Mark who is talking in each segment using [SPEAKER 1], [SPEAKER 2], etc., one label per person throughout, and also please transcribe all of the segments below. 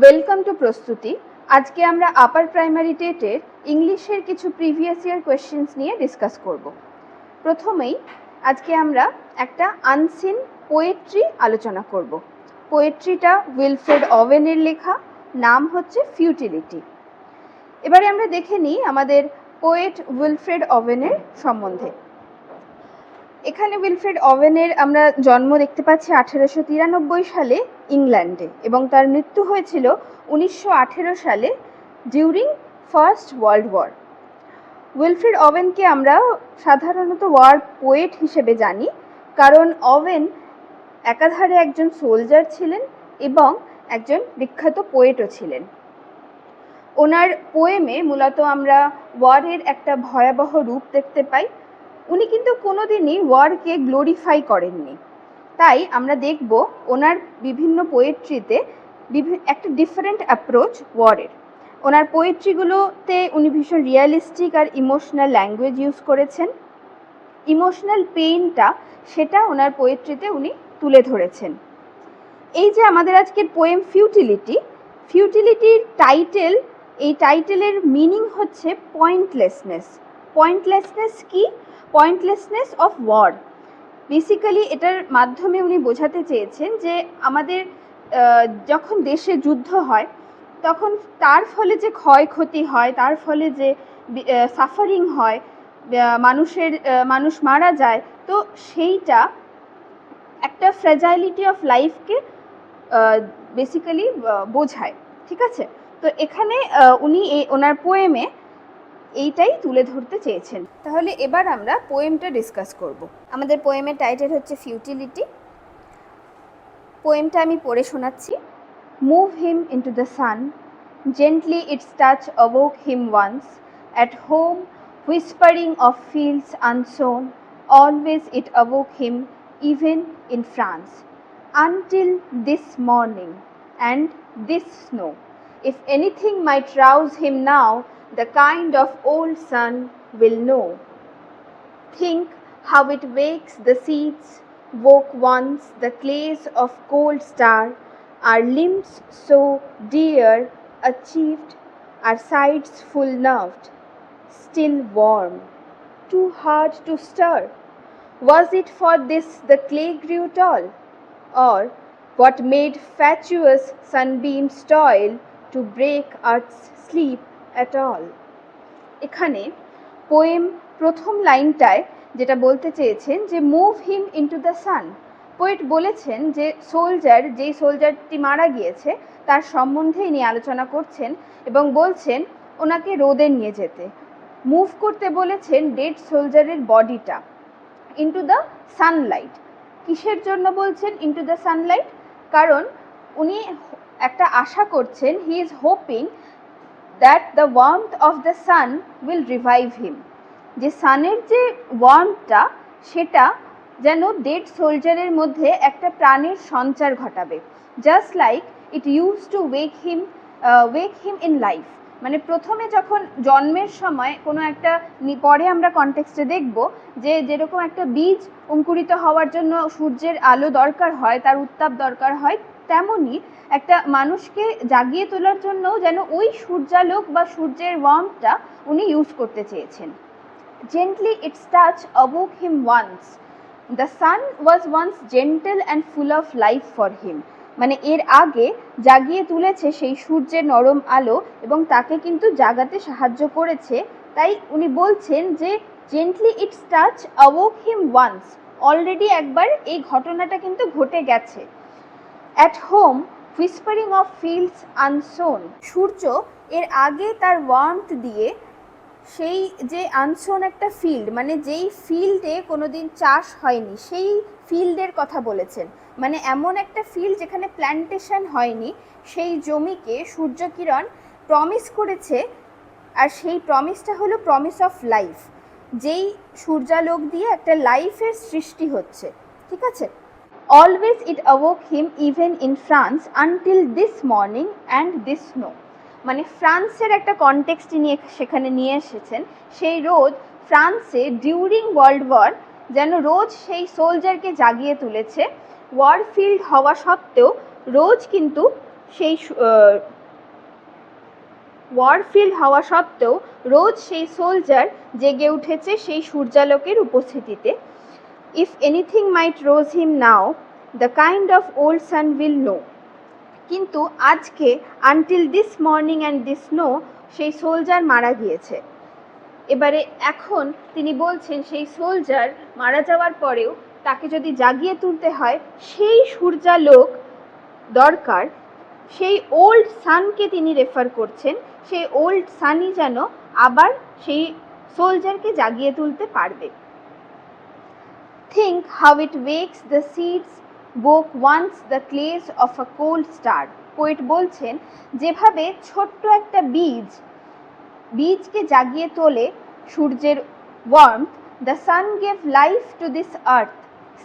[SPEAKER 1] Welcome to প্রস্তুতি। আজকে আমরা আপার প্রাইমারি টেটের ইংলিশের কিছু প্রিভিয়াস ইয়ার কোয়েশ্চেন্স নিয়ে ডিসকাস করব। প্রথমেই আজকে আমরা একটা আনসিন পোয়েট্রি আলোচনা করব। পোয়েট্রিটা উইলফ্রেড ওভেনের লেখা, নাম হচ্ছে ফিউটিলিটি এবারে আমরা দেখে নিই আমাদের পোয়েট উইলফ্রেড ওভেনের সম্বন্ধে। এখানে উইলফ্রেড ওভেনের আমরা জন্ম দেখতে পাচ্ছি আঠেরোশো তিরানব্বই সালে। ইংল্যান্ডে এবং তার মৃত্যু হয়েছিল উনিশশো আঠেরো সালে during First World War Wilfred ওভেনকে আমরা সাধারণত ওয়ার পোয়েট হিসেবে জানি কারণ ওভেন একাধারে একজন সোলজার ছিলেন এবং একজন বিখ্যাত পোয়েটও ছিলেন। ওনার পোয়েমে মূলত আমরা ওয়ারের একটা ভয়াবহ রূপ দেখতে পাই। উনি কিন্তু কোনোদিনই ওয়ারকে গ্লোরিফাই করেননি। তাই আমরা দেখব ওনার বিভিন্ন পোয়েট্রিতে একটা ডিফারেন্ট অ্যাপ্রোচ ওয়ারের ওনার পোয়েট্রিগুলোতে উনি ভীষণ রিয়ালিস্টিক আর ইমোশনাল ল্যাঙ্গুয়েজ ইউজ করেছেন। ইমোশনাল পেইনটা সেটা ওনার পোয়েট্রিতে উনি তুলে ধরেছেন। এই যে আমাদের আজকের পোয়েম ফিউটিলিটি ফিউটিলিটির টাইটেল এই টাইটেলের মিনিং হচ্ছে পয়েন্টলেসনেস পয়েন্টলেসনেস কি? পয়েন্টলেসনেস অফ ওয়ার বেসিক্যালি এটার মাধ্যমে উনি বোঝাতে চেয়েছেন যে আমাদের যখন দেশে যুদ্ধ হয়, তখন তার ফলে যে ক্ষয়ক্ষতি হয়, তার ফলে যে সাফারিং হয় মানুষের মানুষ মারা যায়, তো সেইটা একটা ফ্র্যাজাইলিটি অফ লাইফকে বেসিক্যালি বোঝায়। ঠিক আছে? তো এখানে উনি এই, ওনার পোয়েমে এইটাই তুলে ধরতে চেয়েছেন। তাহলে এবার আমরা পোয়েমটা ডিসকাস করব। আমাদের পোয়েমের টাইটেল হচ্ছে ফিউটিলিটি পোয়েমটা আমি পড়ে শোনাচ্ছি। Move him into the sun gently its touch awoke him once at home whispering of fields unsown always it awoke him even in France until this morning and this snow. If anything might rouse him now, the kind of old sun will know. Think how it wakes the seeds, woke once the clays of cold star, our limbs so dear achieved, our sides full nerved, still warm, too hard to stir. Was it for this the clay grew tall? or what made fatuous sunbeams toil to break earth's sleep at all. এখানে poem প্রথম লাইনটায় যেটা বলতে চেয়েছেন যে move him into the sun poet বলেছেন যে soldier যেই সোলজারটি মারা গিয়েছে, তার সম্বন্ধে ইনি আলোচনা করছেন এবং বলছেন, ওনাকে রোদে নিয়ে যেতে। মুভ করতে বলেছেন ডেড সোলজারের বডিটা ইনটু দ্য সানলাইট কিসের জন্য বলছেন ইনটু দ্য সানলাইট কারণ উনি একটা আশা করছেন he is hoping that the warmth of the sun will revive him যে সানের যে ওয়ার্মটা সেটা যেন ডেড সোলজারের মধ্যে একটা প্রাণের সঞ্চার ঘটাবে। Just like it use to wake him wake him in life মানে প্রথমে যখন জন্মের সময় কোনো একটা, পরে আমরা কনটেক্সটে দেখব যে যেরকম একটা বীজ অঙ্কুরিত হওয়ার জন্য সূর্যের আলো দরকার হয়, তার উত্তাপ দরকার হয় তেমনই একটা মানুষকে জাগিয়ে তোলার জন্য যেন ওই সূর্যালোক বা সূর্যের ওয়ার্মটা উনি ইউজ করতে চেয়েছেন। Gently its touch awoke him once the sun was once gentle and full of life for him মানে এর আগে জাগিয়ে তুলেছে সেই সূর্যের নরম আলো এবং তাকে কিন্তু জাগাতে সাহায্য করেছে। তাই উনি বলছেন যে gently its touch awoke him once already একবার এই ঘটনাটা কিন্তু ঘটে গেছে। At home whispering of fields unsown সূর্য এর আগে তার ওয়ার্মথ দিয়ে সেই যে আনসোন একটা ফিল্ড মানে যেই ফিল্ডে কোনো দিন চাষ হয়নি, সেই ফিল্ডের কথা বলেছেন। মানে এমন একটা ফিল্ড যেখানে প্ল্যান্টেশন হয়নি, সেই জমিকে সূর্যকিরণ প্রমিস করেছে, আর সেই প্রমিসটা হলো প্রমিস অফ লাইফ যেই সূর্যালোক দিয়ে একটা লাইফের সৃষ্টি হচ্ছে, ঠিক আছে? Always it awoke him even in France until this morning and this snow মানে ফ্রান্সের একটা কনটেক্সট নিয়ে সেখানে নিয়ে এসেছেন। সেই রোদ ফ্রান্সে ডিউরিং ওয়ার্ল্ড ওয়ার যেন রোজ সেই সোলজারকে জাগিয়ে তুলেছে। ওয়ার ফিল্ড হওয়া সত্ত্বেও রোজ কিন্তু সেই ওয়ার ফিল্ড হওয়া সত্ত্বেও রোজ সেই সোলজার জেগে উঠেছে সেই সূর্যালোকের উপস্থিতিতে। If anything might rouse him now the kind of old sun will know কিন্তু আজকে until this morning and this snow সেই সোলজার মারা গিয়েছে। এবারে এখন তিনি বলছেন, সেই সোলজার মারা যাওয়ার পরেও তাকে যদি জাগিয়ে তুলতে হয়, সেই সূর্যালোক দরকার। সেই ওল্ড সানকে তিনি রেফার করছেন, সেই ওল্ড সানই যেন আবার সেই সোলজারকে জাগিয়ে তুলতে পারবে। think how it wakes the seeds broke once the class of a cold star poet বলছেন যেভাবে ছোট্ট একটা বীজ বীজকে জাগিয়ে তোলে সূর্যের warmth the sun gave life to this earth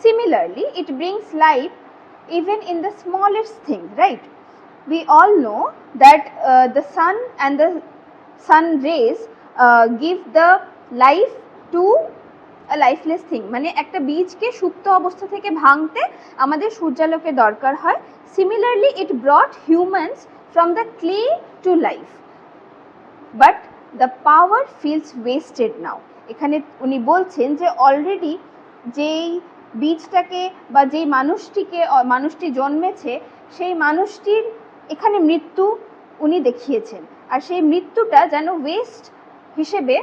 [SPEAKER 1] similarly it brings life even in the smallest thing right we all know that uh, the sun and the sun rays uh, give the life to a thing মানে একটা বীজকে সুপ্ত অবস্থা থেকে ভাঙতে আমাদের সূর্যালোকের দরকার হয়। Similarly it brought humans from the clay to life but the power feels wasted now এখানে উনি বলছেন যে অলরেডি যেই বীজটাকে বা যেই মানুষটিকে, মানুষটি জন্মেছে, সেই মানুষটির এখানে মৃত্যু উনি দেখিয়েছেন। আর সেই মৃত্যুটা যেন ওয়েস্ট হিসেবে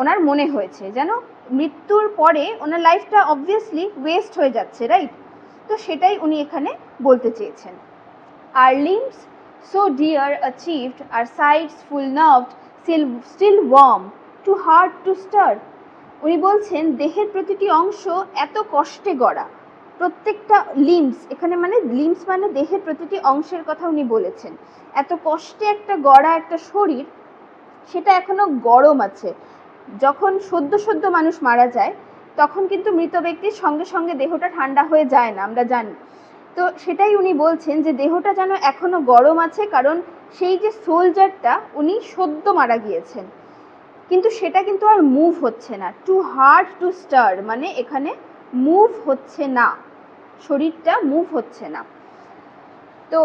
[SPEAKER 1] ওনার মনে হয়েছে, যেন মৃত্যুর পরে ওনার লাইফটা অবভিয়াসলি ওয়েস্ট হয়ে যাচ্ছে রাইট তো সেটাই উনি এখানে বলতে চেয়েছেন। আর limbs, সো ডিয়ার অ্যাচিভড আর sides full nerved, still still warm, too hard to stir. উনি বলছেন দেহের প্রতিটি অংশ এত কষ্টে গড়া। প্রত্যেকটা লিম্স এখানে মানে লিম্স মানে দেহের প্রতিটি অংশের কথা উনি বলেছেন। এত কষ্টে একটা গড়া একটা শরীর সেটা এখনও গরম আছে। যখন সদ্য সদ্য মানুষ মারা যায়, তখন কিন্তু মৃত ব্যক্তির সঙ্গে সঙ্গে দেহটা ঠান্ডা হয়ে যায় না, আমরা জানি। তো সেটাই উনি বলছেন যে দেহটা যেন এখনও গরম আছে, কারণ সেই যে সোলজারটা উনি সদ্য মারা গিয়েছেন। কিন্তু সেটা কিন্তু আর মুভ হচ্ছে না টু হার্ড টু স্টার মানে এখানে মুভ হচ্ছে না, শরীরটা মুভ হচ্ছে না। তো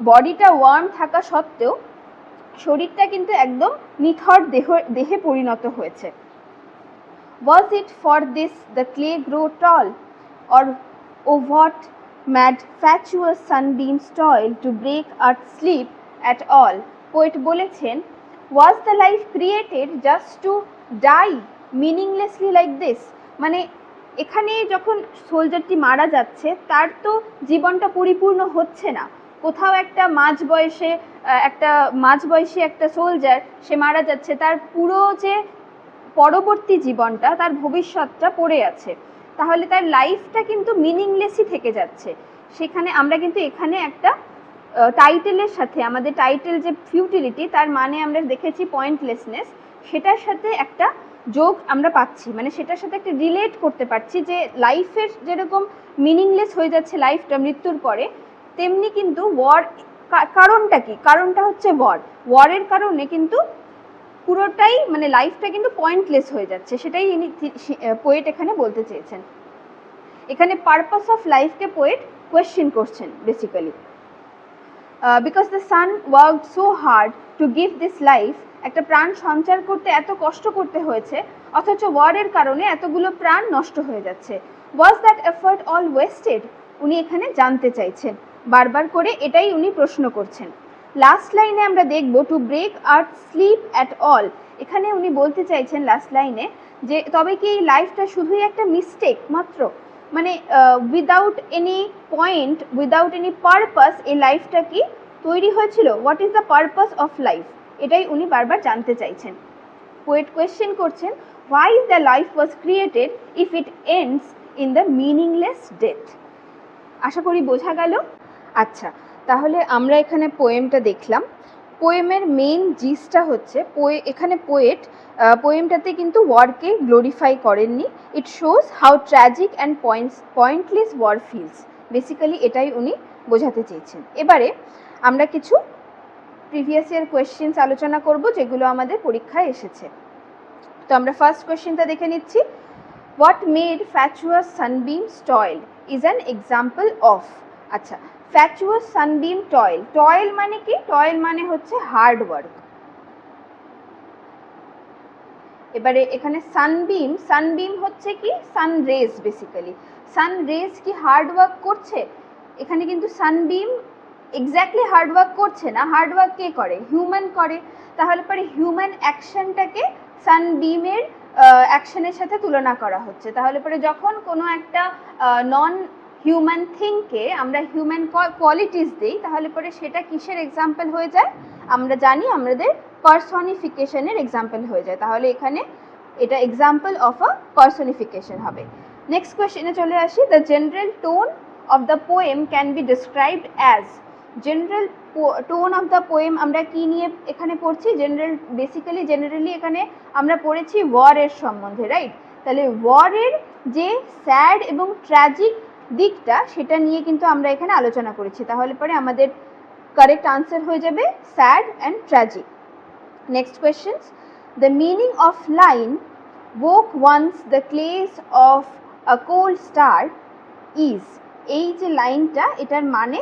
[SPEAKER 1] বডিটা ওয়ার্ম থাকা সত্ত্বেও শরীরটা কিন্তু একদম নিথর দেহ, দেহে পরিণত হয়েছে। Was it for this the clay grow tall or oh what made fatuous sunbeam toil to break R sleep at all poet বলেছেন was the life created just to die meaninglessly like this মানে এখানে যখন সোলজারটি মারা যাচ্ছে, তার তো জীবনটা পরিপূর্ণ হচ্ছে না। কোথাও একটা মাঝ বয়সে একটা মাঝ বয়সী একটা সোলজার সে মারা যাচ্ছে, তার পুরো যে পরবর্তী জীবনটা, তার ভবিষ্যৎটা পড়ে আছে। তাহলে তার লাইফটা কিন্তু মিনিংলেসই থেকে যাচ্ছে। সেখানে আমরা কিন্তু এখানে একটা টাইটেলের সাথে, আমাদের টাইটেল যে ফিউটিলিটি তার মানে আমরা দেখেছি পয়েন্টলেসনেস সেটার সাথে একটা যোগ আমরা পাচ্ছি। মানে সেটার সাথে একটা রিলেট করতে পারছি যে লাইফের যেরকম মিনিংলেস হয়ে যাচ্ছে লাইফটা মৃত্যুর পরে তেমনি কিন্তু ওয়ার কারণটা কি? কারণটা হচ্ছে ওয়ার ওয়ারের কারণে কিন্তু পুরোটাই মানে লাইফটা কিন্তু পয়েন্টলেস হয়ে যাচ্ছে, সেটাই ইনি পোয়েট এখানে বলতে চেয়েছেন। এখানে পারপাস অফ লাইফকে পোয়েট কোয়েশ্চেন করছেন basically because the sun work so hard to give this life একটা প্রাণ সঞ্চার করতে এত কষ্ট করতে হয়েছে, অথচ ওয়ারের কারণে এতগুলো প্রাণ নষ্ট হয়ে যাচ্ছে। Was that effort all wasted উনি এখানে জানতে চাইছেন। বারবার করে এটাই উনি প্রশ্ন করছেন। লাস্ট লাইনে আমরা দেখব to break earth sleep at all এখানে উনি বলতে চাইছেন লাস্ট লাইনে যে, তবে কি এই লাইফটা শুধুই একটা মিস্টেক মাত্র? মানে without any point without any purpose এই লাইফটা কি তৈরি হয়েছিল? What is the purpose of life এটাই উনি বারবার জানতে চাইছেন। পোয়েট কোয়েশ্চেন করছেন why the life was created if it ends in the meaningless death আশা করি বোঝা গেল। আচ্ছা তাহলে আমরা এখানে পোয়েমটা দেখলাম। পোয়েমের মেইন জিসটা হচ্ছে পোয়ে এখানে পোয়েট পোয়েমটাতে কিন্তু ওয়ারকে গ্লোরিফাই করেননি। It shows how tragic and points pointless war feels basically এটাই উনি বোঝাতে চেয়েছেন। এবারে আমরা কিছু প্রিভিয়াস ইয়ার কোয়েশ্চেন্স আলোচনা করব, যেগুলো আমাদের পরীক্ষায় এসেছে। তো আমরা ফার্স্ট কোয়েশ্চেনটা দেখে নিচ্ছি। What made fatuous sunbeam toil is an example of আচ্ছা ফ্যাচুয়াস সানবিম টয়েল টয়েল মানে কি? টয়েল মানে হচ্ছে হার্ড ওয়ার্ক এবারে এখানে সানবিম সানবিম হচ্ছে কি? Sun rays basically sun rays কি হার্ড ওয়ার্ক করছে? এখানে কিন্তু সানবিম এক্স্যাক্টলি হার্ড ওয়ার্ক করছে না। হার্ড ওয়ার্ক কে করে? হিউম্যান করে। তাহলে পরে হিউম্যান অ্যাকশনটাকে সানবিমের অ্যাকশনের সাথে তুলনা করা হচ্ছে। তাহলে পরে যখন কোনো একটা নন হিউম্যান থিংকে আমরা হিউম্যান কোয়ালিটিস দিই, তাহলে পরে সেটা কিসের এক্সাম্পল হয়ে যায়? আমরা জানি আমাদের পার্সনিফিকেশনের এক্সাম্পল হয়ে যায়। তাহলে এখানে এটা এক্সাম্পল অফ আ পার্সনিফিকেশন হবে। নেক্সট কোয়েশ্চেনে চলে আসি। The general tone of the poem can be described as general tone of the poem আমরা কি নিয়ে এখানে পড়ছি? জেনারেল বেসিক্যালি জেনারেলি এখানে আমরা পড়েছি ওয়ারের সম্বন্ধে রাইট তাহলে ওয়ারের যে স্যাড এবং ট্র্যাজিক দিকটা সেটা নিয়ে কিন্তু আমরা এখানে আলোচনা করেছি। তাহলে পরে আমাদের কারেক্ট আনসার হয়ে যাবে sad and tragic next questions the meaning of line woke once the clays of a cold star is এই যে লাইনটা এটার মানে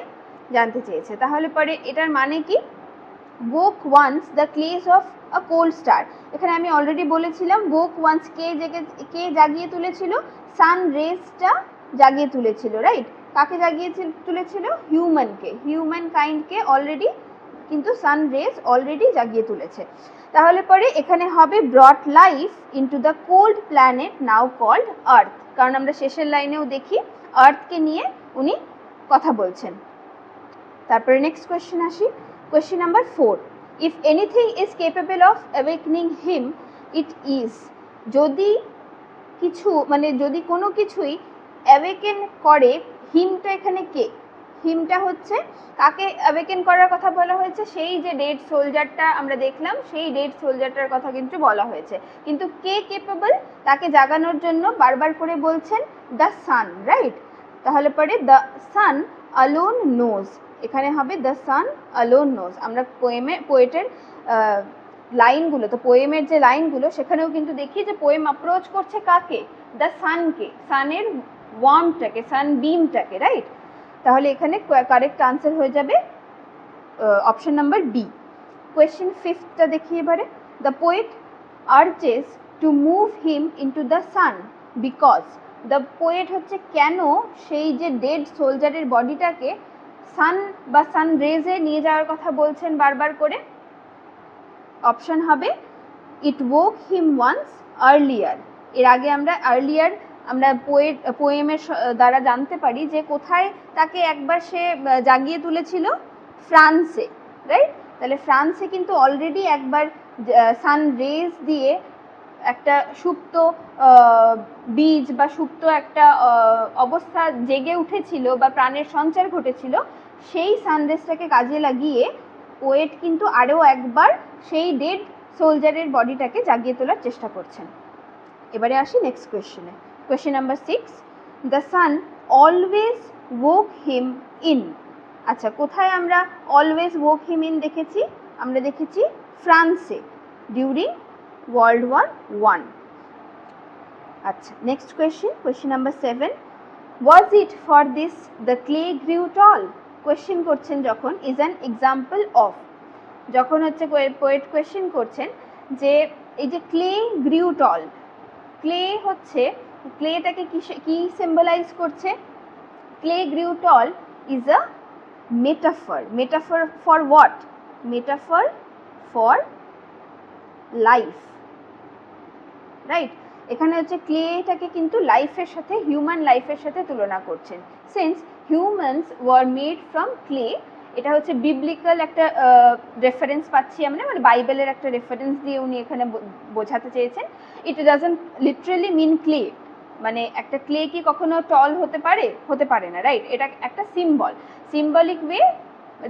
[SPEAKER 1] জানতে চেয়েছে। তাহলে পরে এটার মানে কি? Woke once the clays of a cold star এখানে আমি অলরেডি বলেছিলাম, woke once কে জেগে, কে জাগিয়ে তুলেছিল? সান রেজটা জাগিয়ে তুলেছিল রাইট কাকে জাগিয়ে ছিল- তুলেছিল হিউম্যানকে হিউম্যান কাইন্ডকে অলরেডি কিন্তু সান রেজ অলরেডি জাগিয়ে তুলেছে। তাহলে পরে এখানে হবে brought life into the cold planet now called earth কারণ আমরা শেষের লাইনেও দেখি আর্থকে নিয়ে উনি কথা বলছেন। তারপরে নেক্সট কোয়েশ্চেন আসি। Question number four if anything is capable of awakening him it is যদি কিছু মানে যদি কোনো কিছুই অ্যাওয়েকেন করে হিমটা এখানে কে? হিমটা হচ্ছে কাকে অ্যাওয়েকেন করার কথা বলা হয়েছে? সেই যে ডেড সোলজারটা আমরা দেখলাম, সেই ডেড সোলজারটার কথা কিন্তু বলা হয়েছে। কিন্তু কে কেপেবল তাকে জাগানোর জন্য বারবার করে বলছেন দ্য সান রাইট তাহলে পরে দ্য সান আলোন নোজ এখানে হবে দ্য সান আলোন নোজ আমরা পোয়েমে পোয়েটের লাইনগুলো তো পোয়েমের যে লাইনগুলো সেখানেও কিন্তু দেখি যে পোয়েম অ্যাপ্রোচ করছে কাকে? দ্য সানকে সানের ওয়ার্মটাকে সান বিমটাকে রাইট তাহলে এখানে কারেক্ট আনসার হয়ে যাবে অপশন নাম্বার বি কোয়েশ্চেন ফিফথটা দেখি এবারে. The poet urges to move him into the sun because the poet হচ্ছে কেন সেই যে ডেড সোলজারের বডিটাকে সান বা সান রেজে নিয়ে যাওয়ার কথা বলছেন বারবার করে? অপশন হবে it woke him once earlier এর আগে আমরা আর্লিয়ার আমরা পোয়েট পোয়েমের দ্বারা জানতে পারি যে কোথায় তাকে একবার সে জাগিয়ে তুলেছিল? ফ্রান্সে রাইট তাহলে ফ্রান্সে কিন্তু অলরেডি একবার সান রেজ দিয়ে একটা সুপ্ত বীজ বা সুপ্ত একটা অবস্থা জেগে উঠেছিল বা প্রাণের সঞ্চার ঘটেছিল, সেই সানরেজটাকে কাজে লাগিয়ে পোয়েট কিন্তু আরও একবার সেই ডেড সোলজারের বডিটাকে জাগিয়ে তোলার চেষ্টা করছেন। এবারে আসি next কোয়েশ্চেনে question number six the sun always woke him in আচ্ছা কোথায় আমরা অলওয়েজ woke হিম ইন দেখেছি? আমরা দেখেছি ফ্রান্সে ডিউরিং ওয়ার্ল্ড ওয়ার ওয়ান আচ্ছা next question question number seven was it for this the clay grew tall question করছেন যখন ইজ অ্যান এক্সাম্পল অফ যখন হচ্ছে পোয়েট কোয়েশ্চেন করছেন যে, এই যে ক্লে গ্রিউ টল ক্লে হচ্ছে ক্লেটাকে কি সিম্বলাইজ করছে? Clay grew tall is a metaphor metaphor for what metaphor for life right এখানে হচ্ছে ক্লেটাকে কিন্তু লাইফের সাথে হিউম্যান লাইফের সাথে তুলনা করছেন। Since humans were made from clay এটা হচ্ছে বিবলিক্যাল একটা রেফারেন্স পাচ্ছি আমরা মানে বাইবেলের একটা রেফারেন্স দিয়ে উনি এখানে বোঝাতে চেয়েছেন। It doesn't literally mean clay মানে একটা ক্লে কি কখনো টল হতে পারে? হতে পারে না রাইট এটা একটা সিম্বল সিম্বলিক ওয়ে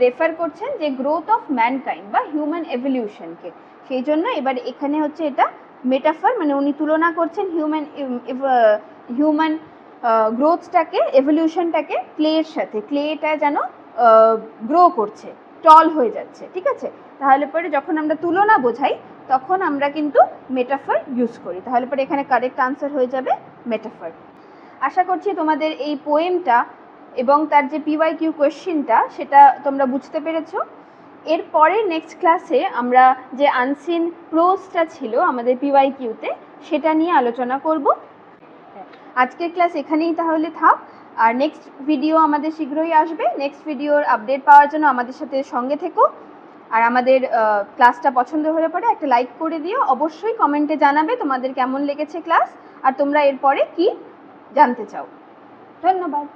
[SPEAKER 1] রেফার করছেন যে গ্রোথ অফ ম্যানকাইন্ড বা হিউম্যান এভলিউশনকে সেই জন্য এবার এখানে হচ্ছে এটা মেটাফার মানে উনি তুলনা করছেন হিউম্যান হিউম্যান গ্রোথটাকে এভলিউশনটাকে ক্লের সাথে। ক্লেটা যেন গ্রো করছে টল হয়ে যাচ্ছে, ঠিক আছে? তাহলে পরে যখন আমরা তুলনা বোঝাই তখন আমরা কিন্তু মেটাফার ইউজ করি। তাহলে পরে এখানে কারেক্ট আনসার হয়ে যাবে মেটাফার আশা করছি তোমাদের এই পোয়েমটা এবং তার যে পিওয়াই কিউ কোয়েশ্চেনটা সেটা তোমরা বুঝতে পেরেছ। এরপরে নেক্সট ক্লাসে আমরা যে আনসিন প্রোজটা ছিল আমাদের পিওয়াই কিউতে সেটা নিয়ে আলোচনা করব। আজকের ক্লাস এখানেই তাহলে থাক। আর নেক্সট ভিডিও আমাদের শীঘ্রই আসবে। নেক্সট ভিডিওর আপডেট পাওয়ার জন্য আমাদের সাথে সঙ্গে থেকো। আর আমাদের ক্লাসটা পছন্দ হলে পরে একটা লাইক করে দিও। অবশ্যই কমেন্টে জানাবে তোমাদের কেমন লেগেছে ক্লাস আর তোমরা এরপরে কি জানতে চাও। ধন্যবাদ।